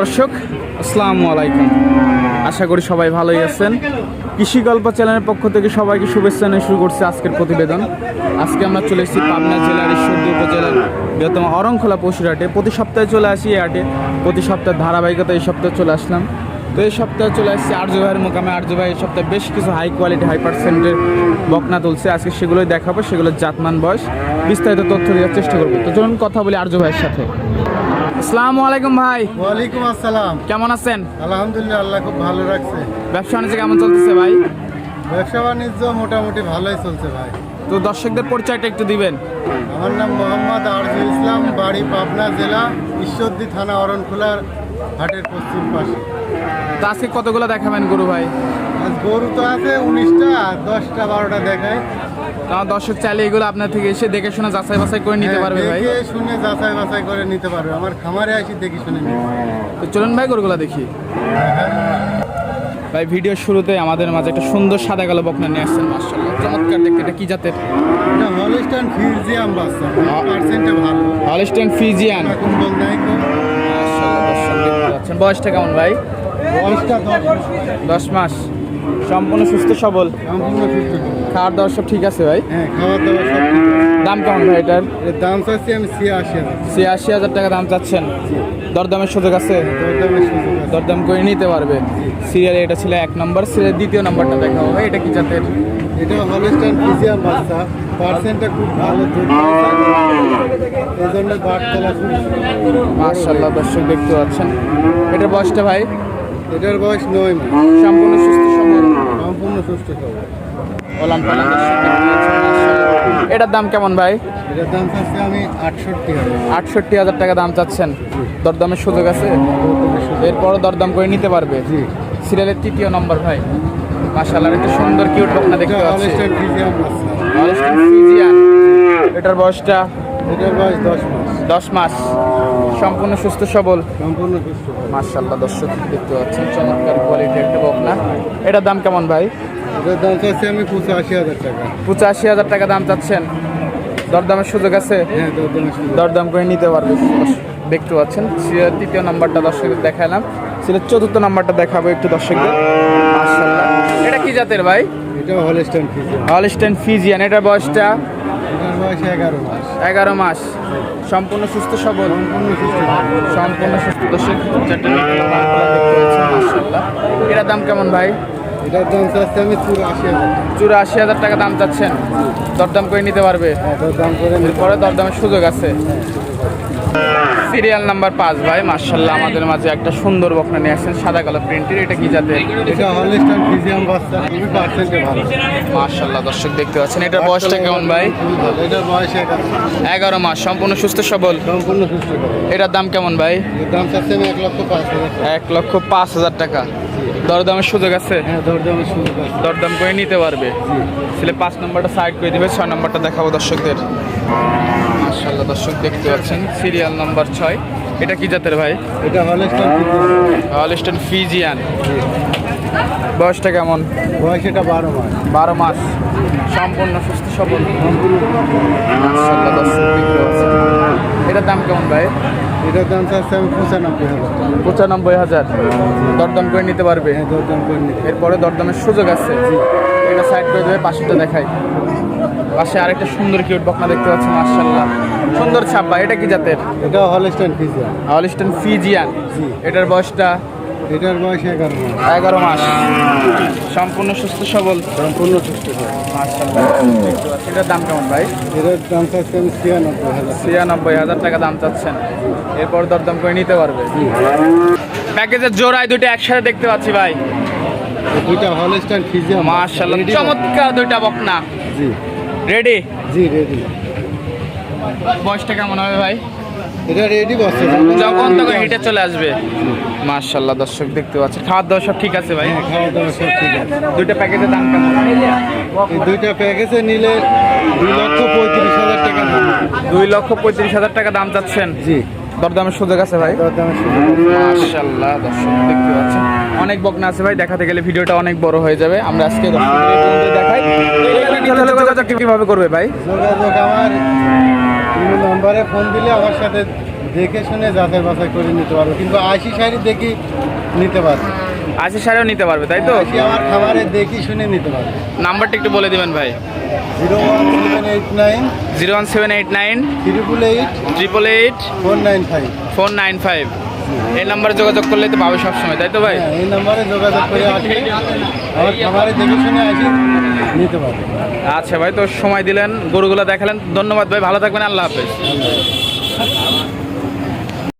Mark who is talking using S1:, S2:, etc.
S1: দর্শক, আসসালামু আলাইকুম। আশা করি সবাই ভালোই আছেন। কৃষি গল্প চ্যানেলের পক্ষ থেকে সবাইকে শুভেচ্ছা জানিয়ে শুরু করছে আজকের প্রতিবেদন। আজকে আমরা চলে এসেছি পাবনা জেলার ঈশ্বরদী উপজেলার বৃহত্তম অরংখোলা পশুর হাটে। প্রতি সপ্তাহে চলে আসি এই হাটে। প্রতি সপ্তাহে ধারাবাহিকতা এই সপ্তাহে চলে আসলাম। তো এই সপ্তাহে চলে আসছি আর্য ভাইয়ের মোকামে। আর্য ভাই এই সপ্তাহে বেশ কিছু হাই কোয়ালিটি হাই পার্সেন্টের বকনা তুলছে। আজকে সেগুলোই দেখাবো। সেগুলোর জাতমান বয়স বিস্তারিত তথ্য দেওয়ার চেষ্টা করব। তো চলুন কথা বলি আর্য ভাইয়ের সাথে। আসসালামু আলাইকুম ভাই।
S2: ওয়ালাইকুম আসসালাম।
S1: কেমন আছেন?
S2: আলহামদুলিল্লাহ আল্লাহ খুব ভালো রাখছে।
S1: ব্যবসা বাণিজ্য কেমন চলতেছে ভাই?
S2: ব্যবসা বাণিজ্য মোটামুটি ভালোই চলছে ভাই।
S1: তো দর্শকদের পরিচয়টা একটু দিবেন।
S2: আমার নাম মোহাম্মদ আরজু ইসলাম বাড়ি পাবনা জেলা ঈশ্বরদী থানা অরণখোলার হাটের পশ্চিম পাশে।
S1: তো আজকে কতগুলো দেখাবেন গরু ভাই?
S2: গরু তো আছে উনিশটা দশটা বারোটা দেখায়
S1: তো আমার দর্শক চাইলে এগুলো আপনার থেকে এসে দেখে শুনে যাচাই বাছাই করে নিতে
S2: হ্যাঁ,
S1: পারবে ভাই।
S2: দেখে শুনে যাচাই বাছাই করে নিতে পারবে। আমার খামারে আসি দেখি শুনে
S1: তো চলুন ভাই গরুগুলো দেখি। ভাই ভিডিও শুরুতে আমাদের মাঝে একটা সুন্দর সাদা কালো বকনা নিয়ে আসছেন মার্শাল্লাহ চমৎকার দেখতে এটা কি জাতের?
S2: এটা হলিস্টান ফিউজিয়াম বাচ্চা পার্সেন্টে ভালো।
S1: হলিস্টেন ফিজিয়ান
S2: এখন বল নাই
S1: দেখতে পাচ্ছেন। বয়সটা কেমন ভাই?
S2: বয়সটা দশ
S1: দশ মাস। সম্পূর্ণ সুস্থ সবল? খাওয়ার দাওয়ার সব ঠিক আছে ভাই?
S2: হ্যাঁ খাওয়া দাওয়া সব
S1: দাম কেমন ভাই এটার?
S2: দাম চাচ্ছি আমি ছিয়াশি হাজার।
S1: ছিয়াশি হাজার টাকা দাম চাচ্ছেন? দরদামের সুযোগ আছে?
S2: দরদামের সুযোগ আছে।
S1: দরদাম করে নিতে পারবে। সিরিয়ালে এটা ছিল এক নম্বর সিরিয়াল দ্বিতীয় নম্বরটা দেখা হবে এটা কি জাতের?
S2: এটা হলস্টাইন ফিজিয়াম বাচ্চা। পার্সেন্টটা খুব ভালো এই জন্য বাটতলা খুব
S1: মার্শাল্লাহ দর্শক দেখতে পাচ্ছেন। এটার বয়সটা ভাই?
S2: এটার বয়স নয়
S1: সম্পূর্ণ সুস্থ সবল।
S2: সম্পূর্ণ সুস্থ খবর
S1: ওলান পালান মাশাআল্লাহ। এটার দাম কেমন ভাই?
S2: এটার দাম চাচ্ছি আমি আটষট্টি হাজার।
S1: আটষট্টি হাজার টাকা দাম চাচ্ছেন। দরদামের সুযোগ আছে। এরপরও দরদাম করে নিতে পারবে?
S2: জি।
S1: সিরিয়ালের তৃতীয় নম্বর ভাই। মাশাল্লাহ একটা সুন্দর কিউট বকনা দেখতে
S2: এটা
S1: পাচ্ছি। এটার বয়সটা?
S2: এটার বয়স দশ মাস।
S1: দশ মাস। সম্পূর্ণ সুস্থ সবল?
S2: সম্পূর্ণ সুস্থ।
S1: মার্শাল্লাহ দর্শক দেখতে পাচ্ছেন চমৎকার কোয়ালিটি একটা বকনা এটার দাম কেমন ভাই?
S2: এটার দাম চাচ্ছি আমি পঁচাশি হাজার টাকা।
S1: পঁচাশি হাজার টাকা দাম চাচ্ছেন? দরদামের সুযোগ আছে?
S2: হ্যাঁ
S1: দরদাম করে নিতে পারবে। দেখতে পাচ্ছেন তৃতীয় নাম্বারটা দর্শকদের দেখালাম। সিরিয়াল চতুর্থ নাম্বারটা দেখাবো একটু দর্শকদের। এটা কি জাতের ভাই?
S2: এটা হলস্টাইন ফিজিয়াম
S1: হলস্টেন ফিজিয়ান এটার বয়সটা?
S2: এটার বয়স এগারো মাস।
S1: এগারো মাস। সম্পূর্ণ সুস্থ সবল।
S2: সম্পূর্ণ সুস্থ।
S1: দর্শক চারটে এটার দাম কেমন ভাই?
S2: এটার দাম চাচ্ছি আমি চুরাশি হাজার। টাকা
S1: চুরাশি হাজার টাকা দাম চাচ্ছেন? দরদাম করে নিতে পারবে?
S2: দরদাম দাম করে
S1: পরে দরদামের সুযোগ আছে। সিরিয়াল নাম্বার পাঁচ ভাই মার্শাল্লাহ আমাদের মাঝে একটা সুন্দর বকনা নিয়ে আসছেন সাদা কালো প্রিন্টের এটা কি জাতের?
S2: ভালো।
S1: মার্শাল্লাহ দর্শক দেখতে পাচ্ছেন এটার বয়সটা কেমন ভাই?
S2: এটার বয়স এগারো
S1: মাস। সম্পূর্ণ সুস্থ সবল?
S2: সম্পূর্ণ সুস্থ
S1: এটার দাম কেমন ভাই?
S2: দাম চাচ্ছি এক লক্ষ পাঁচ হাজার টাকা।
S1: এক লক্ষ পাঁচ হাজার টাকা। দরদামের সুযোগ আছে?
S2: হ্যাঁ দরদামের সুযোগ আছে।
S1: দরদাম করে নিতে পারবে। ছেলে পাঁচ নম্বরটা সাইড করে দিবে ছয় নম্বরটা দেখাবো দর্শকদের। মার্শাল্লাহ দর্শক দেখতে পাচ্ছেন সিরিয়াল নাম্বার ছয়। এটা কি জাতের ভাই?
S2: এটা
S1: হলিস্টন ফিজিয়ান বয়সটা কেমন?
S2: বয়স এটা বারো মাস।
S1: বারো মাস। সম্পূর্ণ সুস্থ সবল। এটার দাম কেমন ভাই?
S2: এটার দাম চাচ্ছি আমি পঁচানব্বই হাজার।
S1: পঁচানব্বই হাজার। দরদাম করে নিতে পারবে?
S2: হ্যাঁ দরদাম করে নিতে
S1: এরপরে দরদামের সুযোগ আছে। এটা সাইড করে দেবে পাশেটা দেখাই। পাশে আরেকটা সুন্দর কিউট বকনা দেখতে পাচ্ছি মার্শাল্লাহ সুন্দর ছাপ্পা এটা কি জাতের?
S2: এটা হলস্টাইন ফিজিয়াম
S1: হলিস্টন ফিজিয়ান। এটার বয়সটা?
S2: এটার বয়স এগারো মাস।
S1: এগারো মাস। সম্পূর্ণ সুস্থ সবল?
S2: সম্পূর্ণ সুস্থ
S1: এটার দাম কেমন ভাই?
S2: এটার দাম চাচ্ছি আমি ছিয়ানব্বই হাজার। টাকা।
S1: ছিয়ানব্বই হাজার টাকা দাম চাচ্ছেন। এরপর দরদাম করে নিতে পারবে। প্যাকেজের জোড়ায় দুটো একসাথে দেখতে পাচ্ছি ভাই।
S2: দুইটা হলস্টাইন
S1: মার্শাল্লাহ
S2: Ready?
S1: চমৎকার দুইটা বকনা
S2: জি।
S1: রেডি
S2: জি রেডি
S1: বয়সটা কেমন হবে ভাই?
S2: এটা রেডি বসছে
S1: যখন তখন হেঁটে চলে আসবে। মার্শাল্লাহ দর্শক দেখতে পাচ্ছি খাওয়ার দাওয়া সব ঠিক আছে ভাই?
S2: হ্যাঁ খাওয়া দাওয়া সব ঠিক আছে।
S1: দুইটা প্যাকেজের দাম কেমন?
S2: এই দুইটা প্যাকেজে নিলে দুই লক্ষ পঁয়ত্রিশ হাজার টাকা।
S1: দুই লক্ষ পঁয়ত্রিশ হাজার টাকা দাম চাচ্ছেন?
S2: জি।
S1: দরদামের সুযোগ আছে ভাই? মাশাল্লাহ দর্শক দেখতে পাচ্ছেন। অনেক বকনা আছে ভাই দেখাতে গেলে ভিডিওটা অনেক বড় হয়ে যাবে। আমরা আজকে দেখাই। কীভাবে করবে ভাই?
S2: যোগাযোগ আমার নম্বরে নাম্বারে ফোন দিলে আমার সাথে দেখে শুনে যাচাই বাছাই করে নিতে পারব। কিন্তু আশি শাড়ি দেখি নিতে পারবে।
S1: আশি সারেও নিতে পারবে তাই তো?
S2: আমার খাবারে দেখি শুনে নিতে পারবে।
S1: নাম্বারটা একটু বলে দিবেন ভাই।
S2: Zero one seven eight nine
S1: zero one seven eight nine
S2: triple eight
S1: triple eight
S2: four nine five.
S1: Four nine five. এই নাম্বারে যোগাযোগ করলে তো পাবে সবসময় তাই তো ভাই?
S2: হ্যাঁ এই নাম্বারে যোগাযোগ করে আসলে আমার খাবারে দেখে শুনে আসি নিতে পারবে।
S1: আচ্ছা ভাই তো সময় দিলেন গরুগুলো দেখালেন। ধন্যবাদ ভাই ভালো থাকবেন
S2: আল্লাহ হাফেজ।